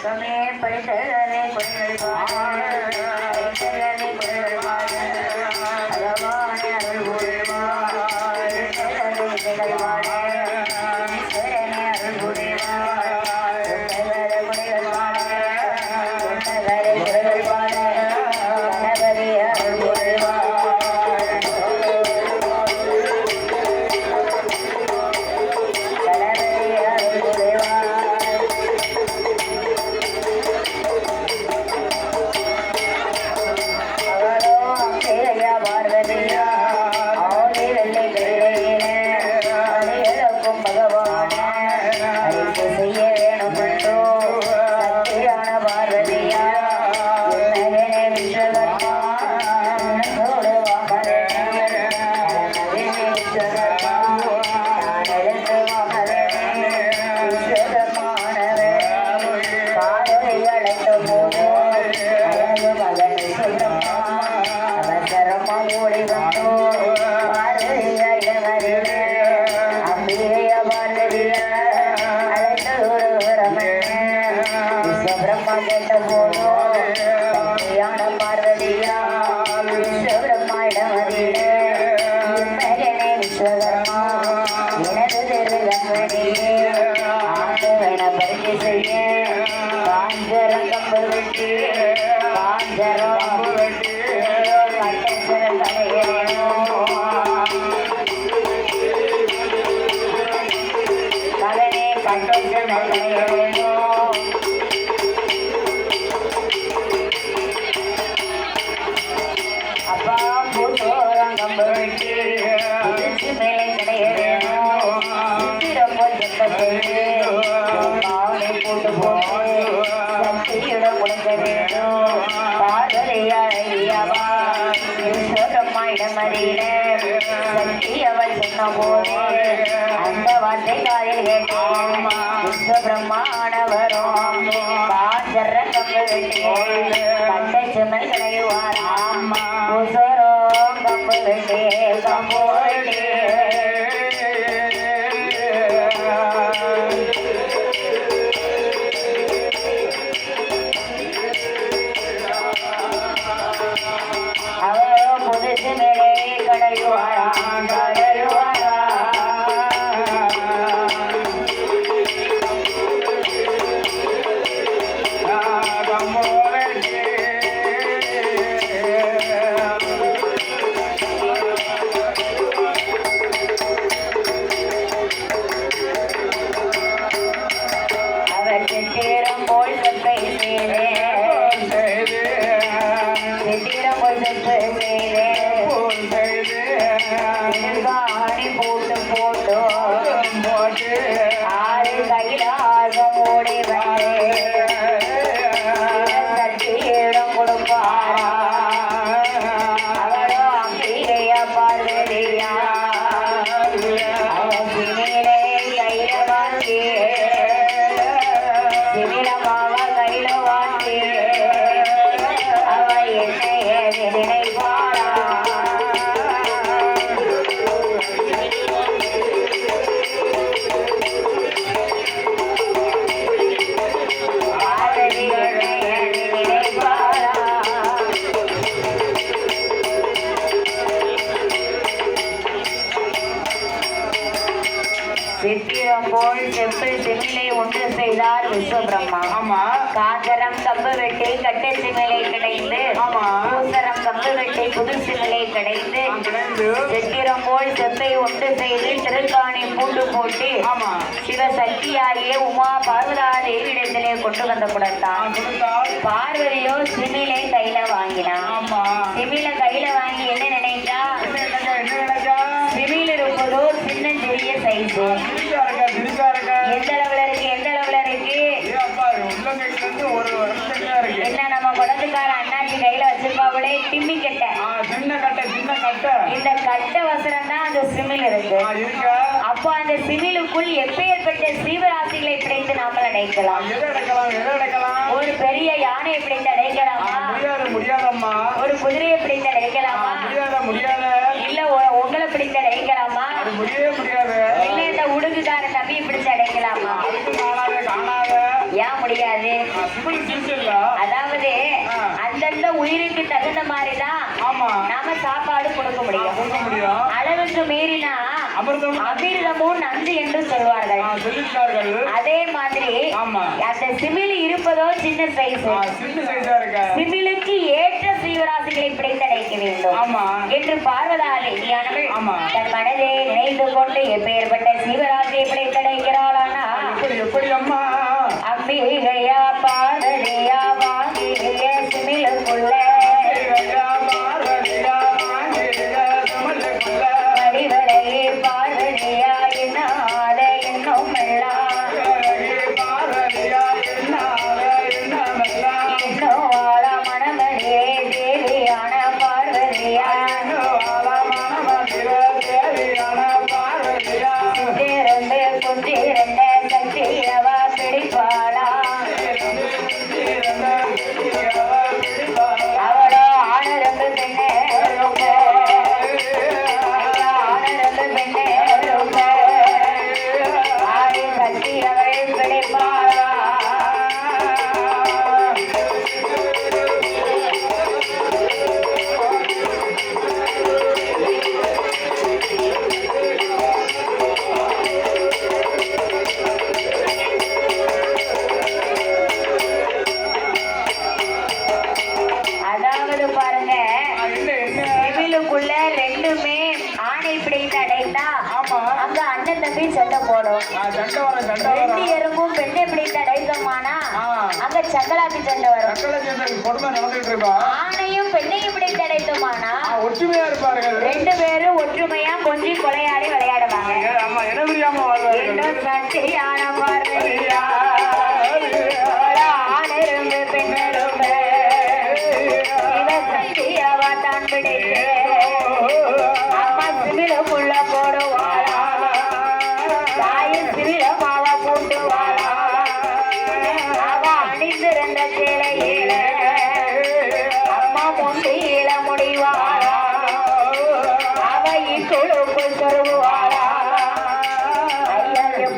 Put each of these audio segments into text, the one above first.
તમે પરિસર અને પરિવાર પરિસર અને પરિવાર பூத்தோரம் கம்பு மேலே கிடையேனோ சித்திரம் போட்டு போட்டு வேண்டும் ஐயாவா சக்தி அவள் சொன்ன அந்த வார்த்தை காதில் கேட்டேன் பிரம்மாண்டவரும் பாஞ்சர கம்பு வெட்டி கட்டை சுமல் களைவாராம் உசரோ கம்பு Okay. ஒன்று செய்தார் விஸ்வபிரம்மா ஆமா. காந்தரம் கம்பு வெட்டி கட்டை சிமிலை கிடைந்து ஆமா. பூசரம் கம்பு வெட்டி புது சிமிலை கிடைந்து. சித்திரம் போல் செப்பை ஒன்று செய்து திருக்காணி பூண்டு போட்டு ஆமா. சிவசக்தியாகிய உமா பார்வதா தேவியிடத்திலே கொண்டு வந்த குடத்தான் பார்வதியோ சிமிலை கையில வாங்கினான் ஆமா. சிமில கையில வாங்கி என்ன நினைச்சா? சிமில் இருப்பதோ சைஸு திருக்கா இருக்கா திருக்கா இருக்கா எந்த அளவுல இருக்கு எந்த அளவுல இருக்கு ஏ அப்பா உள்ளங்கைக்கு இருந்து ஒரு வருஷத்துக்கு இருக்கு என்ன நம்ம குடத்துக்கார அண்ணாச்சி கையில வச்சிருப்பாங்களே டிம்மி கட்டை. சின்ன கட்டை சின்ன கட்டை. இந்த கட்டை வசனம் தான் அந்த சிமில் இருக்கு. அப்போ அந்த சிமிலுக்குள் எப்பேற்பட்ட சீவராசிகளை பிடித்து நாம அடைக்கலாம்? ஒரு பெரிய யானையை பிடித்து அடைக்கலாமா? முடியாதம்மா. ஒரு குதிரையை பிடித்து அடைக்கலாமா? முடியாத முடியாத? இல்ல உங்களை பிடித்து அடைக்கலாமா? முடியவே முடியாது. சாப்பாடு கொடுக்க முடியும். அளவுக்கு மீறினா அமிர்தம் அமிர்தமும் நஞ்சு என்று சொல்வார்கள். அதே மாதிரி அந்த சிமிழ் இருப்பதோ சின்ன சைஸ் சிமிழுக்கு ஏற்ற சீவராசிகளை பிடித்தடைக்க வேண்டும். என்று பார்வதா தேவியானவள் ஆமா. தன் மனதை நினைத்து கொண்டு எப்பேற்பட்ட சீவராசியை அடைந்தா ஆமா. அங்க அண்ணன் தம்பி சண்டை போடும். ரெண்டு எறும்பும் பெண்ணை பிடித்து அடைந்தோமானா ஆ. அங்க சங்கலாப்பி சண்டை வரும். ஆணையும் பெண்ணையும் பிடித்து அடைந்தோமானா ஆ, ஒற்றுமையா இருப்பார்கள். ரெண்டு பேரும் ஒற்றுமையா கொஞ்சி கொலையாடி விளையாடுவாங்க. ஆமா இன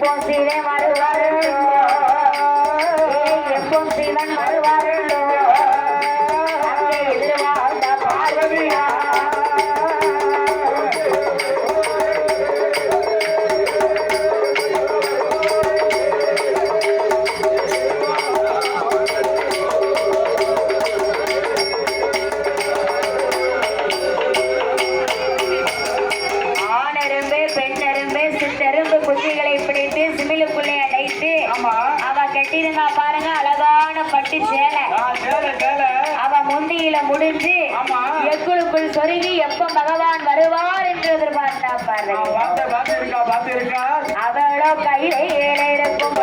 Ponce de. அவ கட்டிருந்தா பாருங்க அழகான பட்டு சேலை. அவ முந்தியில முடிஞ்சு ஆமா. எக்குளுக்குள் சொருகி எப்ப பகவான் வருவார் என்று எதிர்பார்த்தா பாருங்க. அவளோ கையில ஏழை இருக்கும்